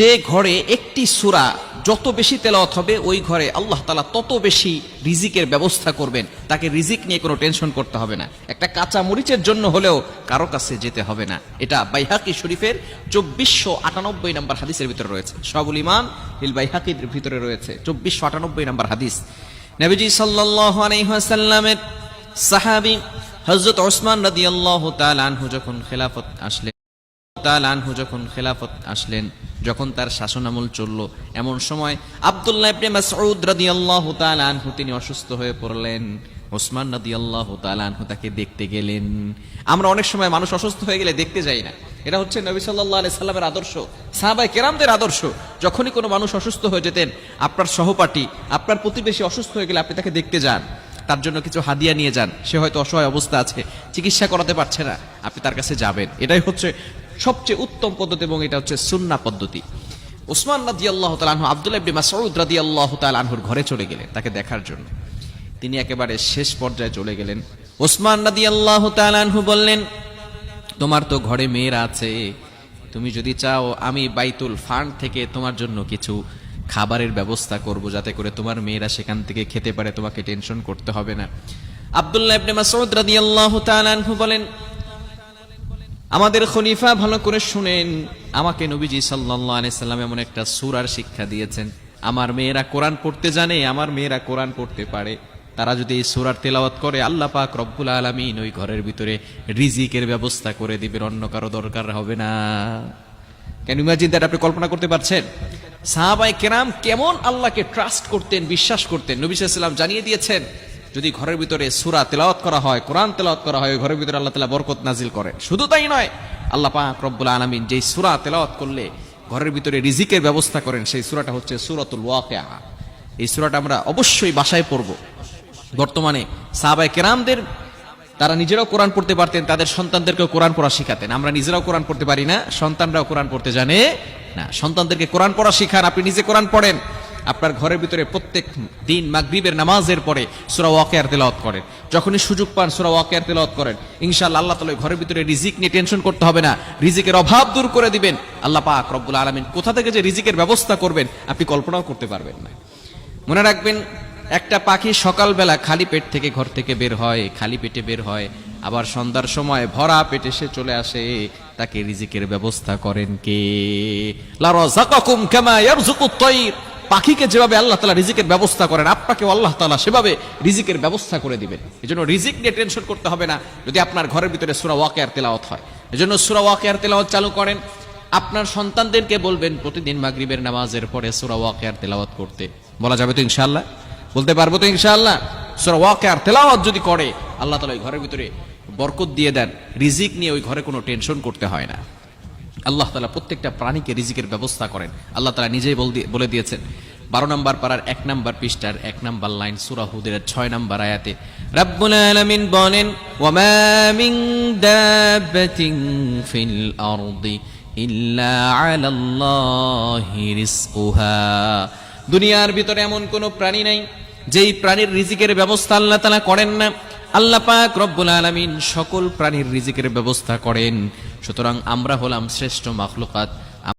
যে ঘরে একটি সুরা যত বেশি তেলাওয়াত হবে, ওই ঘরে আল্লাহ তালা তত বেশি রিজিকের ব্যবস্থা করবেন। তাকে রিজিক নিয়ে কোনো টেনশন করতে হবে না। একটা কাঁচা মরিচের জন্য হলেও কারও কাছে যেতে হবে না। এটা বাইহাকি শরীফের চব্বিশশো আটানব্বই নম্বর হাদিসের ভিতরে রয়েছে। সবুল ইমান হিল বাইহাকির ভিতরে রয়েছে। চব্বিশশো আটানব্বই নম্বর হাদিস। নবীজি সাল্লাহ আলাইহাসাল্লামের সাহাবি হজরত ওসমান রাদিয়াল্লাহু তাআলা আনহু যখন খেলাফত আসলেন আনহু যখন খেলাফত আসলেন, যখন তার শাসনামল চলল, এমন সময় আব্দুল্লাহ ইবনে মাসউদ রাদিয়াল্লাহু তাআলা আনহু তিনি অসুস্থ হয়ে পড়লেন। ওসমান রাদিয়াল্লাহু তাআলা আনহু তাকে দেখতে গেলেন। আমরা অনেক সময় মানুষ অসুস্থ হয়ে গেলে দেখতে যাই না। এটা হচ্ছে নবী সাল্লাল্লাহু আলাইহি সাল্লামের আদর্শ সাহাবাই কেরামদের আদর্শ। যখনই কোনো মানুষ অসুস্থ হয়ে যেতেন, আপনার সহপাঠী, আপনার প্রতিবেশী অসুস্থ হয়ে গেলে আপনি তাকে দেখতে যান। তার জন্য কিছু হাদিয়া নিয়ে যান। সে হয়তো অসহায় অবস্থা আছে, চিকিৎসা করাতে পারছে না। আপনি তার কাছে যাবেন। এটাই হচ্ছে সবচেয়ে উত্তম পদ্ধতি এবং এটা হচ্ছে সুন্না পদ্ধতি। ওসমান রাদি আল্লাহ তালাহ আবদুল্লাহ ইবনে মাসউদ রাদি আল্লাহ আনহুর ঘরে চলে গেলেন তাকে দেখার জন্য। তিনি একেবারে শেষ পর্যায়ে চলে গেলেন। ওসমান রাদি আল্লাহ আনহু বললেন, তোমার তো ঘরে মেয়েরা আছে, তুমি যদি চাও আমি বাইতুল ফান্ড থেকে তোমার জন্য কিছু খাবারের ব্যবস্থা করব, যাতে করে তোমার মেয়েরা সেখান থেকে খেতে পারে, তোমাকে টেনশন করতে হবে না। আব্দুল্লাহ ইবনে মাসউদ রাদিয়াল্লাহু তাআলা আনহু বলেন আমাদের খলিফা ভালো করে শুনেন। আমাকে নবীজি সাল্লাম এমন একটা সুরার শিক্ষা দিয়েছেন। আমার মেয়েরা কোরআন পড়তে জানে, আমার মেয়েরা কোরআন পড়তে পারে। তারা যদি এই সুরার তেলাওয়াত করে, আল্লাহ পাক রব্বুল আলামিন ওই ঘরের ভিতরে রিজিকের ব্যবস্থা করে দিবেন, অন্য কারও দরকার হবে না। কেন ইমাজিন দ্যাট আপনি কল্পনা করতে পারছেন? সাহাবাই কেরাম কেমন আল্লাহকে ট্রাস্ট করতেন, বিশ্বাস করতেন। নবী সাল্লাম জানিয়ে দিয়েছেন যদি ঘরের ভিতরে সুরা তেলাওয়াত করা হয়, কোরআন তেলাওয়াত করা হয় ঘরের ভিতরে আল্লাহ তালা বরকত নাজিল করে। শুধু তাই নয়, আল্লাহ পাক রব্বুল আলমিন যেই সুরা তেলাওয়াত করলে ঘরের ভিতরে রিজিকের ব্যবস্থা করেন, সেই সুরাটা হচ্ছে সুরাতুল ওয়াকিয়া। এই সুরাটা আমরা অবশ্যই বাসায় পড়ব। বর্তমানে সাহাবাই কেরামদের, তারা নিজেরাও কোরআন পড়তে পারতেন, তাদের সন্তানদেরকেও কোরআন পড়া শিখাতেন। আমরা নিজেরাও কোরআন পড়তে পারি না, সন্তানরাও কোরআন পড়তে জানে না। সন্তানদেরকে কোরআন পড়া শিখান, আপনি নিজে কোরআন পড়েন। আপনার ঘরের ভিতরে প্রত্যেক দিন মাগরিবের নামাজের পরে সুরা ওয়াকিয়ার তেলাওয়াত করেন। যখনই সুযোগ পান সুরা ওয়াকিয়ার তেলাওয়াত করেন। ইনশাআল্লাহ আল্লাহ তাআলা ঘরের ভিতরে রিজিক নিয়ে টেনশন করতে হবে না। রিজিকের অভাব দূর করে দিবেন। আল্লাহ পাক রব্বুল আলামিন কোথা থেকে যে রিজিকের ব্যবস্থা করবেন আপনি কল্পনাও করতে পারবেন না। মনে রাখবেন, একটা পাখি সকালবেলা খালি পেট থেকে ঘর থেকে বের হয়, খালি পেটে বের হয়। আবার সন্ধ্যার সময় ভরা পেটে সে চলে আসে, তাকে রিজিকের ব্যবস্থা করেন কে? লারাযাকাকুম কামা ইয়ারযুকুত তায়র পাখিকে যেভাবে আল্লাহ তালা রিজিকের ব্যবস্থা করেন আপনাকে আল্লাহ তালা সেভাবে রিজিকের ব্যবস্থা করে দিবেন। এজন্য রিজিক নিয়ে টেনশন করতে হবে না, যদি আপনার ঘরের ভিতরে সূরা ওয়াকিয়ার তেলাওয়াত হয়। এজন্য সূরা ওয়াকিয়ার তেলাওয়াত চালু করেন। আপনার সন্তানদেরকে বলবেন, প্রতিদিন মাগরিবের নামাজের পরে সূরা ওয়াকিয়ার তেলাওয়াত করতে। বলা যাবে তো ইনশাআল্লাহ? বলতে পারব তো ইনশাআল্লাহ? সূরা ওয়াকিয়ার তেলাওয়াত যদি করে, আল্লাহ তালা ওই ঘরের ভিতরে বরকত দিয়ে দেন, রিজিক নিয়ে ওই ঘরে কোনো টেনশন করতে হয় না। আল্লাহ তালা প্রত্যেকটা প্রাণীকে রিজিকের ব্যবস্থা করেন। আল্লাহ তালা নিজেই বল দিয়ে- বলে দিয়েছেন, বারো নম্বর পাড়ার এক নম্বর পৃষ্ঠার এক নম্বর লাইন সুরাহুদের ছয় নম্বর আয়াতে, রাব্বুল আলামিন বলেন ওয়ামা মিন দাব্বাতিন ফিল আরদি ইল্লা আলাল্লাহি রিজকুহা। দুনিয়ার ভিতরে এমন কোনো প্রাণী নাই, যেই প্রাণীর রিজিকের ব্যবস্থা আল্লাহ তালা করেন না। আল্লাহ পাক রব্বুল আলামিন সকল প্রাণীর রিজিকের ব্যবস্থা করেন। সুতরাং আমরা হলাম শ্রেষ্ঠ মাখলুকাত।